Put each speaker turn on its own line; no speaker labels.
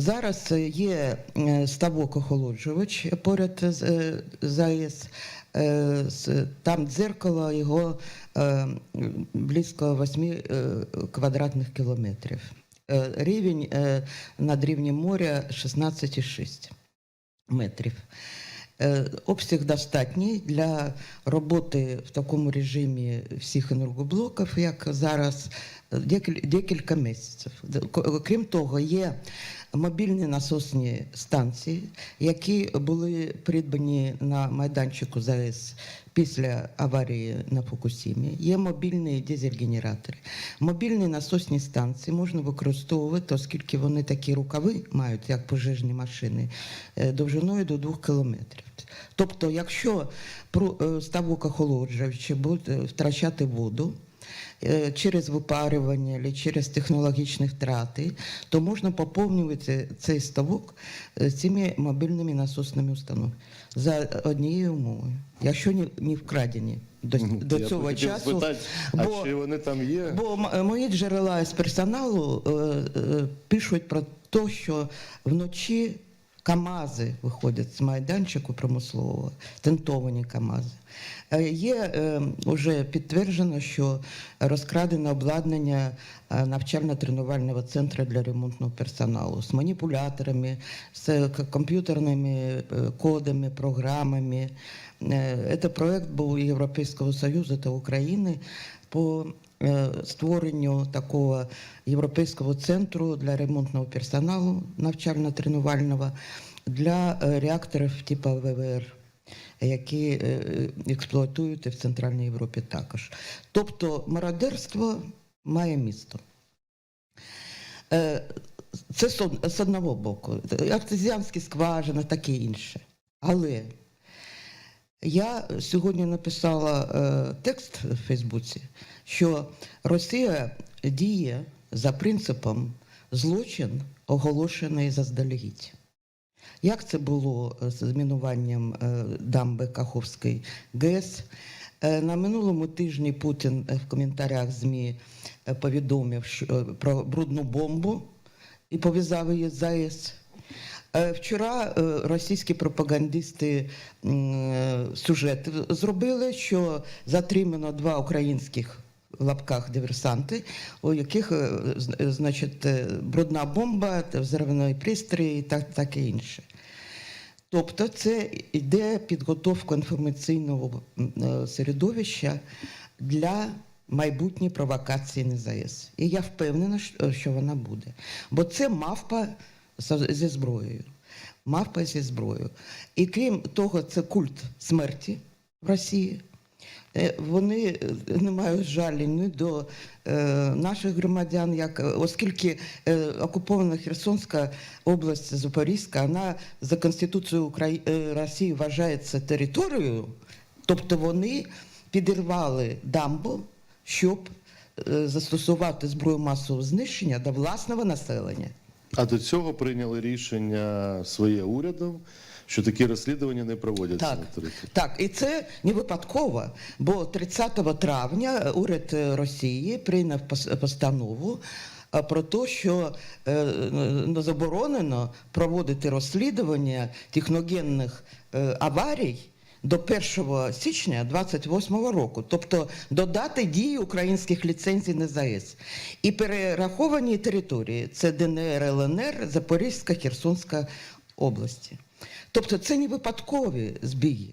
Зараз е, є е, ставок охолоджувач поряд з е, з АЕС. Е, з- Там дзеркало його близько 8 е, квадратних кілометрів. Рівень над рівнем моря 16,6 метрів. Обсяг достатній для роботи в такому режимі всіх енергоблоків, як зараз, декілька місяців. Крім того, є мобільні насосні станції, які були придбані на майданчику ЗАЕС після аварії на Фукусімі. Є мобільні дизель-генератори. Мобільні насосні станції можна використовувати, оскільки вони такі рукави мають, як пожежні машини, е, довжиною до 2 кілометрів. Тобто, якщо е, ставок охолоджуючи буде втрачати воду, е, через випарювання або через технологічні втрати, то можна поповнювати цей ставок е, цими мобільними насосними установками за однією умовою, якщо не, вкрадені до, до
Я
цього часу.
спитати,
бо-
а чи вони там є?
Бо мої джерела з персоналу е, е, пишуть про те, що вночі КАМАЗи виходять з майданчику промислового, тентовані КАМАЗи. Е, Є е, вже підтверджено, що розкрадене обладнання е, навчально-тренувального центру для ремонтного персоналу з маніпуляторами, з комп'ютерними е, кодами, програмами. Е, Це проект був Європейського Союзу та України по е, створенню такого європейського центру для ремонтного персоналу навчально-тренувального для е, реакторів типу ВВР, які е, експлуатують і в Центральній Європі також. Тобто мародерство має місто. Е, Це з одного боку. Артезіанські скважини, таке інше. Але я сьогодні написала е, текст в Фейсбуці, що Росія діє за принципом злочин, оголошений заздалегідь. Як це було з мінуванням е, дамби Каховської ГЕС? Е, На минулому тижні Путін е, в коментарях ЗМІ е, повідомив що, про брудну бомбу і пов'язав її з АЕС. Е, Вчора е, російські пропагандисти е, сюжет зробили, що затримано два українських в лапках диверсанти, у яких значить, брудна бомба, взривний пристрій і так, таке інше. Тобто це йде підготовка інформаційного середовища для майбутньої провокації на. І я впевнена, що- вона буде. Бо це мавпа зі зброєю. Мавпа зі зброєю. І крім того, це культ смерті в Росії. Е, Вони е, не мають жалі ні до е, наших громадян, як, оскільки окупована Херсонська область Запорізька, вона за Конституцією Украї... е, Росії вважається територією, тобто вони підірвали дамбу, щоб застосувати зброю масового знищення до власного населення.
А до цього прийняли рішення своє урядом, що такі розслідування не проводяться
Так,
на території.
так, і це не випадково, бо 30 травня уряд е, Росії прийняв постанову е, про те, що е, ну, заборонено проводити розслідування техногенних е, аварій. До 1 січня 28 року, тобто до дати дії українських ліцензій на ЗАЕС. І перераховані території це ДНР, ЛНР, Запорізька, Херсонська області. Тобто це не випадкові збіги.